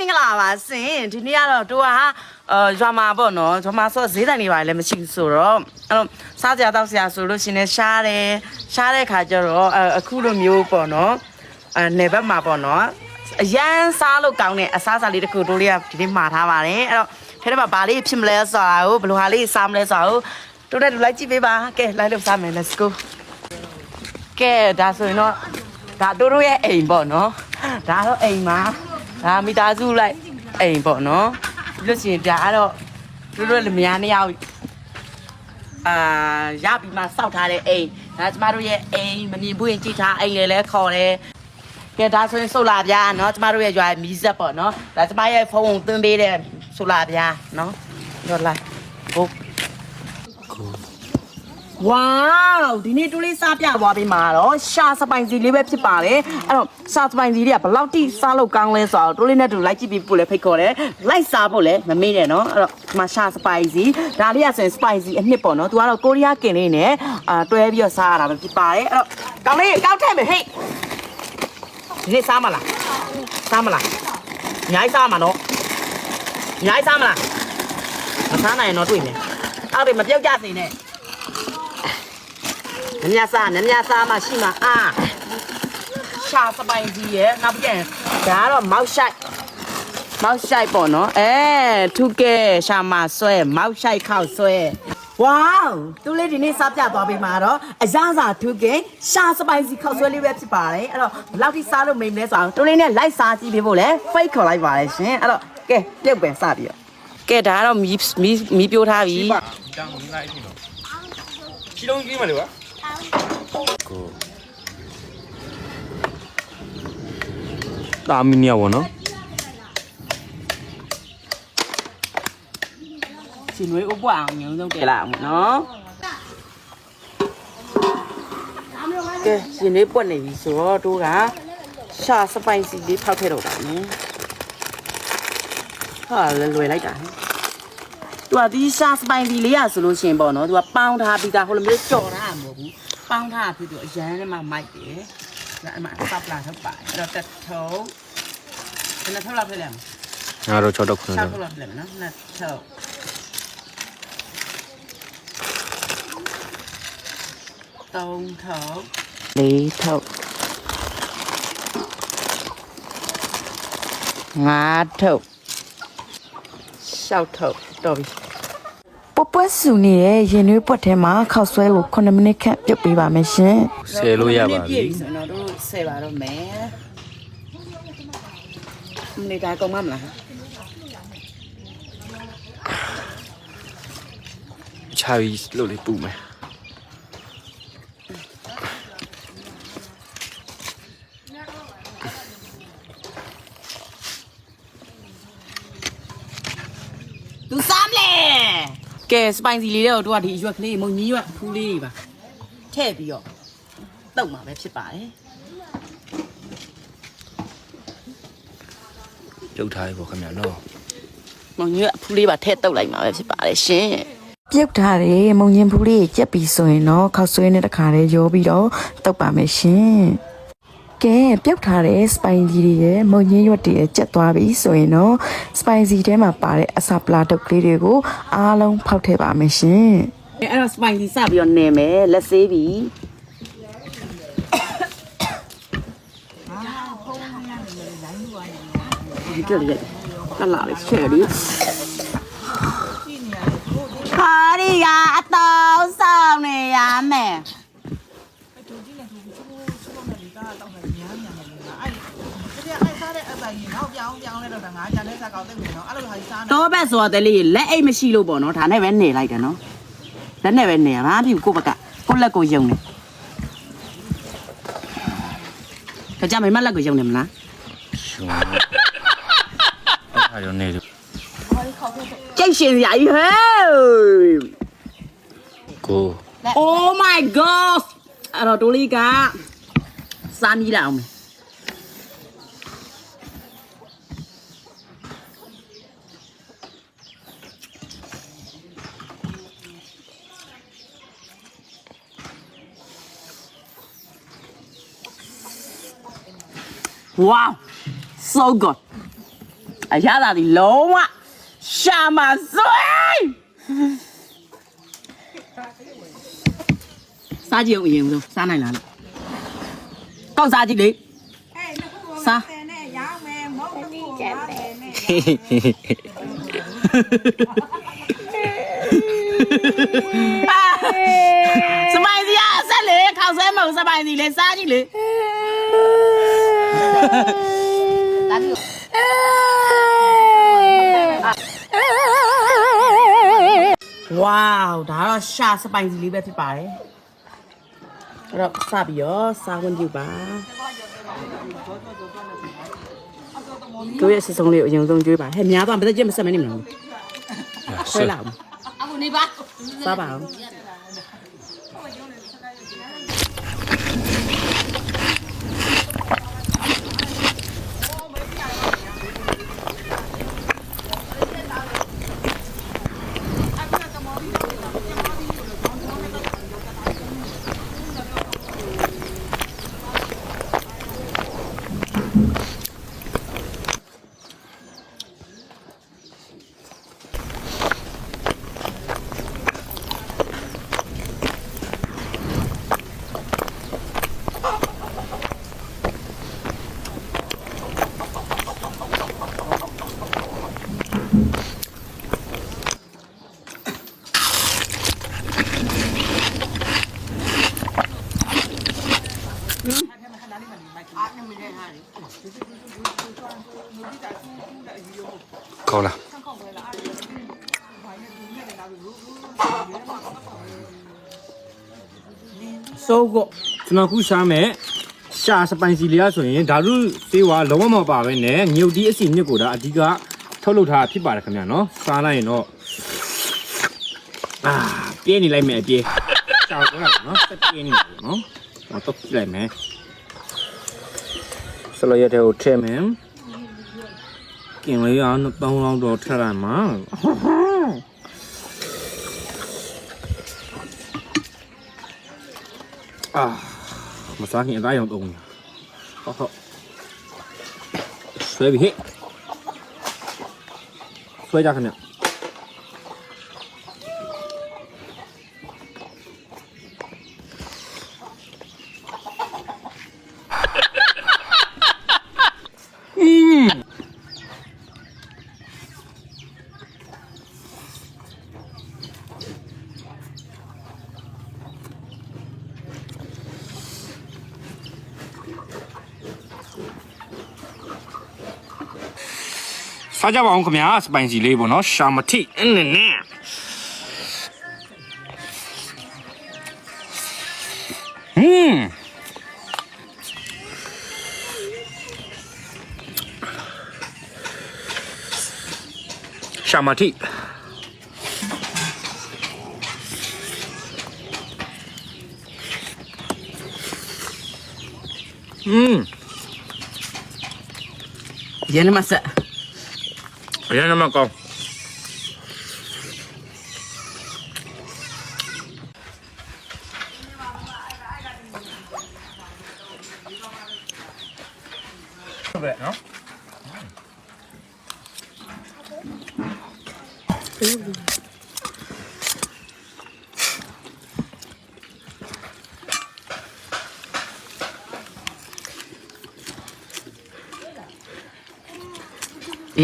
မင်္ဂလာပါစင်ဒီနေ့ကတော့တို့ကအာရွာမှာပေါ့နော်ရွာမှာဆိုဈေးတိုင်တွေပါလည်းမရှိဘူးဆိုတော့အဲ့တော့စားကြတော့ဆရာဆိုလို့ရှင်လည်းရှားတယ်ရှားတဲ့ခါကျတော့အအခုလိုမျိုးပေါ့နော်အဲနေဘက်မှာပေါ့နော်အရန်စားလို့ကောင်းတဲ့အစားအစာလေးတစ်ခုတို့လေးကဒီနေ့မှာထားပါတယ်အဲ့တော့ထဲထဲမှာဘာလေးဖြစ်မလဲဆိုတာကိုဘယ်လိုဟာလေးစားမလဲဆိုတာကိုတို့နဲ့တို့လိုက်ကြည့်ပေးပါကဲလိုက်လို့စားမယ် let's go ကဲဒါဆိုရင်တော့ဒါတို့တို့ရဲ့အိမ်ပေါ့နော်ဒါတော့အိမ်မှာ ဒါမိသားစုလိုက်အိမ်ပေါ့နော်ပြီးလို့ရှိရင်ဒါကတော့တို့တို့လည်းများနှစ်ယောက်အာရပြီးမှစောက်ထားတဲ့အိမ်ဒါကျမတို့ရဲ့အိမ်မမြင်ဘူးရင်ကြည့်ထားအိမ်လည်းလဲခေါ်တယ်ကဲဒါဆိုရင်ဆိုလာပြားเนาะကျမတို့ရဲ့ရွာမီးစက်ပေါ့နော်ဒါကျမရဲ့ဖုန်းကိုသွင်းပေးတဲ့ဆိုလာပြားเนาะတော့လိုက်ဘုတ် ဝေါဒီနေ့တူလေးစားပြသွားပြီးမှာတော့ရှာစပိုင်စီလေးပဲဖြစ်ပါတယ်အဲ့တော့ရှာစပိုင်စီလေးကဘယ်လောက်ထိစားလို့ကောင်းလဲဆိုတော့တူလေးနဲ့တူလိုက်ကြည့်ပြီးပို့လဲဖိတ်ခေါ်တယ်လိုက်စားဖို့လဲမမေ့နဲ့နော်အဲ့တော့ဒီမှာရှာစပိုင်စီဒါလေးကဆိုရင်စပိုင်စီအနှစ်ပေါ့နော်သူကတော့ကိုရီးယားကင်လေးနဲ့အာတွဲပြီးတော့စားရတာပဲဖြစ်ပါတယ်အဲ့တော့ကောင်းလေးကောက်ထည့်မယ်ဟေ့ဒီနေ့စားမလားစားမလားအများကြီးစားမှာနော်အများကြီးစားမလားမစားနိုင်ရင်တော့တွေ့မယ်အဲ့ဒါမပြောက်ကြစေနဲ့ နမစားနမစားမှရှိမှာအာရှာစပိုင်ကြီးရဲ့နောက်ပြန်ဒါကတော့မောက်ရှိုက်မောက်ရှိုက်ပေါ့နော်အဲထုကဲရှာမဆွဲမောက်ရှိုက်ခောက်ဆွဲဝေါသူလေးဒီနေ့စပြသွားပြီမှာတော့အရသာထုကဲရှာစပိုင်စီခောက်ဆွဲလေးပဲဖြစ်ပါတယ်အဲ့တော့ဘယ်လောက်ထိစားလို့မိမလဲဆိုတော့သူလေးနဲ့လိုက်စားကြည့်ပြဖို့လဲ fake ခေါ်လိုက်ပါတယ်ရှင်အဲ့တော့ကဲပြုတ်ပင်စပြီးတော့ကဲဒါကတော့မီးမီးမီးပြိုးထားပြီရှိပါဒါမီးလိုက်ပြီတော့ရှိလုံးကြီးမလို့ပါ ကိုတာမီနီယာပေါ့နော်ရှင်နွေးဥပ္ပအောင်ညုံဆုံးတယ်လားနော်ကဲရှင်နွေးပွက်နေပြီဆိုတော့တို့ကရှာစပိုင်စီလေးဖောက်ထည့်တော့တာနော်ဟာလွယ်လိုက်တာဟဲ့သူကဒီရှာစပိုင်စီလေးရဆိုလို့ရှင်ပေါ့နော်သူကပေါင်းထားပြီးသားဟိုလိုမျိုးကြော်ထားမှာမဟုတ်ဘူး ပေါင်းထားပြီးတော့ရမ်းထဲမှာမိုက်တယ်။ဒါအမှအဆောက်လာထုတ်ပါတယ်။အဲ့တော့တထုပ်။ဘယ်နှထုပ်လောက်ဖြစ်လဲမလဲ။ငါတို့6ထုပ်ခွန်း။6ထုပ်လောက်ဖြစ်လဲမနော်။နှစ်ထုပ်။သုံးထုပ်။လေးထုပ်။ငါးထုပ်။ရှောက်ထုပ်တော်ပြီ။ ပွက်ပွက်ဆူနေတဲ့ရင်နွေးပွက်ထဲမှာခောက်ဆွဲကို9မိနစ်ခန့်ပြုတ်ပေးပါမယ်ရှင်ဆယ်လို့ရပါပြီကျွန်တော်တို့ဆယ်ပါတော့မယ်နေတာကုန်မမလားချာရီလို့လေးပူမယ် ကဲစပိုင်စီလေးတော့တို့ကဒီရွက်ကလေးမုံကြီးရွက်ဖူးလေးတွေပါထည့်ပြီးတော့တုတ်မှာပဲဖြစ်ပါတယ်ပြုတ်ထားပြီပေါ့ခင်ဗျာနော်မုံကြီးရွက်ဖူးလေးပါထည့်တုတ်လိုက်မှာပဲဖြစ်ပါတယ်ရှင်ပြုတ်ထားတယ်မုံရင်ဖူးလေးကြက်ပြီးဆိုရင်တော့ခောက်ဆွဲနဲ့တခါတည်းရောပြီးတော့တုတ်ပါမယ်ရှင် ကဲပြုတ်ထားတဲ့စပိုင်ကြီးတွေရဲ့မုံရင်းရွက်တွေရဲ့ကျက်သွားပြီဆိုရင်တော့စပိုင်စီထဲမှာပါတဲ့အစာပလာတုတ်ကလေးတွေကိုအားလုံးဖောက်ထည့်ပါမယ်ရှင်အဲ့တော့စပိုင်စီစပြီးတော့နေမယ်လက်ဆေးပြီးဒီကလေးကလာလေးချယ်လေးခါရီကအတော်ဆောင်နေရမယ် အဲ့အဲ့စားတဲ့အဆိုင်ကြီးတော့ ပြောင်းပြောင်းလဲတော့ငါကြာတဲ့စားကောက်သိမယ်နော်အဲ့လိုဟာကြီးစားနေတော့ဘက်ဆိုတော့တလေလက်အိတ်မရှိလို့ပေါ့နော်ဒါနဲ့ပဲနေလိုက်တယ်နော်လက်နဲ့ပဲနေရဘာမှမဖြစ်ဘူးကိုယ့်ဘက်ကကိုယ့်လက်ကိုယုံနေဒါကြင့်မိမလက်ကိုယုံနေမလားရှင်အားရုံနေတယ်ကြိတ်ရှင်စရာကြီးဟဲ့ကို Oh my god အဲ့တော့တိုးလေးကစားမိလာအောင် မယ်ဝေါ so good အရသာဒီလုံးဝရှာမစွဲစားကြည့်အောင်အရင်ဆုံးစားနိုင်လားလို့ကောက်စားကြည့်လေစားနဲ့ရောင်းမယ်မဟုတ်ဘူးချက်ပဲနဲ့စပိုင်စီကအဆက်လေခောက်ဆွဲမဟုတ်စပိုင်စီလေစားကြည့်လေ ဝေါဒါတော့ရှာစပိုင်စီလေးပဲဖြစ်ပါတယ်အဲ့တော့စပြီးရောစားခွင့်ပြုပါတို့ရဲ့စစုံလေးကိုအရင်ဆုံးကျွေးပါဟဲ့များသွားမသက်ကျမဆက်မနေမလားခွဲလာအောင်အခုနေပါစားပါအောင် ကော စိုးကိုကျွန်တော်ခုရှားမယ်ရှာစပိုင်စီလေးရဆိုရင်ဓာတုသေးဝါလုံးဝမပါပဲနဲ့မြုပ်ဒီအစီမြစ်ကိုဒါအဓိကထုတ်လုပ်ထားတာဖြစ်ပါတယ်ခင်ဗျာနော်စားလိုက်ရင်တော့အာပြင်းနေလိုက်မယ်အပြေးရှာတော့လားနော်စက်ပြင်းနေတယ်နော်တော့ပြလိုက်မယ်ဆလရတဲ့ကိုထည့်မယ်ကင်လေးအောင်ပေါင်းလောက်တော့ထည့်လိုက်မှာအာမစားခင်အသားရောင်တုံးနေဟု တ်ဟုတ်ဆွဲပြီဟဲ့ဆွဲကြခင်ဗျ စားကြပါအောင်ခင်ဗျာစပိုင်စီလေးပေါ့နော်ရှာမထိအင်းနဲ့နဲ့ဟင်းရှာမထိอืมရန်နမဆက်အ ရင်ကမှကောင်းဟု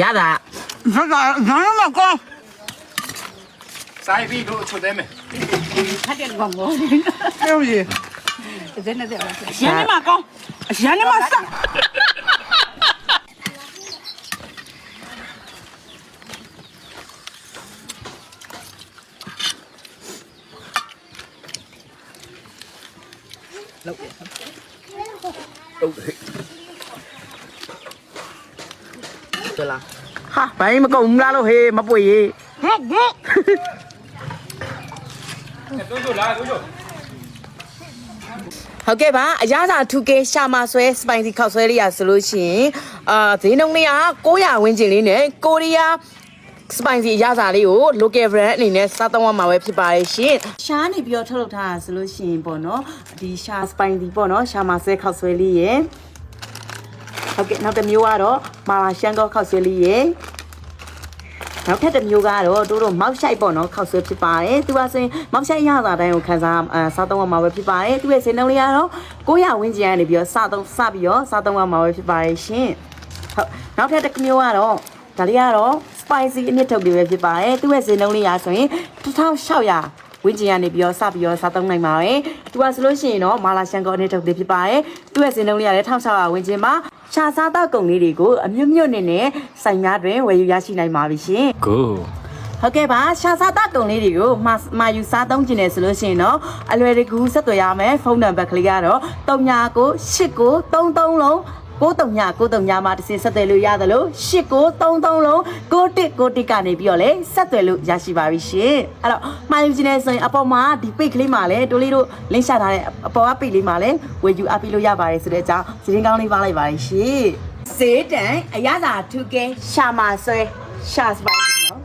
တ် ကဲ့နော်ရတာစကားရန်နမကောစားပြီးတော့ချုပ်တယ်မယ်ဖတ်တယ်ကောင်ကိုပြောရည်ဇင်းနဲ့တဲ့ရ န်နမကောရန်နမဆက်ဟာဘိုင်းမကုန်ဘူးလားလို့ဟေးမပွေရေးတို့တို့လာတို့တို့ဟုတ်ကဲ့ပါအရသာထူကေရှာမဆွဲစပိုင်စီခောက်ဆွဲလေးရဆိုလို့ရှိရင်အာဈေးနှုန်းလေးက900ဝန်းကျင်လေးနဲ့ကိုရီးယားစပိုင်စီအရသာလေးကို local brand အနေနဲ့စားသုံးရမှာပဲဖြစ်ပါတယ်ရှင်ရှားနေပြီးတော့ထုတ်လုပ်ထားတာဆိုလို့ရှိရင်ပေါ့နော်ဒီရှာစပိုင်စီပေါ့နော်ရှာမဆွဲခောက်ဆွဲလေးရယ် ဟုတ်ကဲ့နောက်တစ်မျိုးကတော့မာလာရှန်ကောခောက်ဆွဲလေးရေနောက်ထပ်တစ်မျိုးကတော့တို့တို့မောက်ရှိုက်ပေါ့နော်ခောက်ဆွဲဖြစ်ပါတယ်သူကဆိုရင်မောက်ရှိုက်ရတာတိုင်းကိုခန်းစားအာစားသုံးရမှာပဲဖြစ်ပါတယ်သူရဲ့စင်နှုန်းလေးကတော့900ဝန်းကျင်ကနေပြီးတော့စသုံးစပြီးတော့စားသုံးရမှာပဲဖြစ်ပါတယ်ရှင်ဟုတ်နောက်ထပ်တစ်မျိုးကတော့ဒါလေးကတော့ spicy အနှစ်ထုတ်လေးပဲဖြစ်ပါတယ်သူရဲ့စင်နှုန်းလေးရာဆိုရင်1600ဝင်းကျင်ကနေပြီးတော့စပြီးတော့စားသုံးနိုင်ပါပဲ။သူကဆိုလို့ရှိရင်တော့မာလာရှန်ကောအနေထုတ်လေးဖြစ်ပါတယ်။သူ့ရဲ့စင်လုံးလေးကလည်း1600ဝင်းကျင်မှာ ရှာစားတော့ကုန်လေးတွေကိုအမြွတ်မြွတ်နေနဲ့ဆိုင်များတွင်ဝယ်ယူရရှိနိုင်ပါပြီရှင်။ go ဟုတ်ကဲ့ပါရှာစားတကုံလေးတွေကိုမှာမှာယူစားသုံးကျင်တယ်ဆိုလို့ရှိရင်တော့အလွယ်တကူဆက်သွယ်ရမယ်ဖုန်းနံပါတ်ကလေးကတော့399333လုံး 9393မှာတစ်စင်ဆက်သွယ်လို့ရတယ်လို့8933လုံး9191ကနေပြီးတော့လေဆက်သွယ်လို့ရရှိပါပြီရှင်အဲ့တော့မှာယူခြင်းနဲ့ဆိုရင်အပေါ်မှာဒီပိတ်ကလေးမှာလေတိုးလေးတို့လင်းရှာထားတဲ့အပေါ်ကပိတ်လေးမှာလေဝယ်ယူအပ်ပြီးလို့ရပါတယ်ဆိုတဲ့အကြောင်းသတင်းကောင်းလေးပါလိုက်ပါရှင်ဈေးတန်အရသာထူကဲရှာမာဆွဲရှာစပိုင်နော်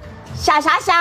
ရှာရှာရှာ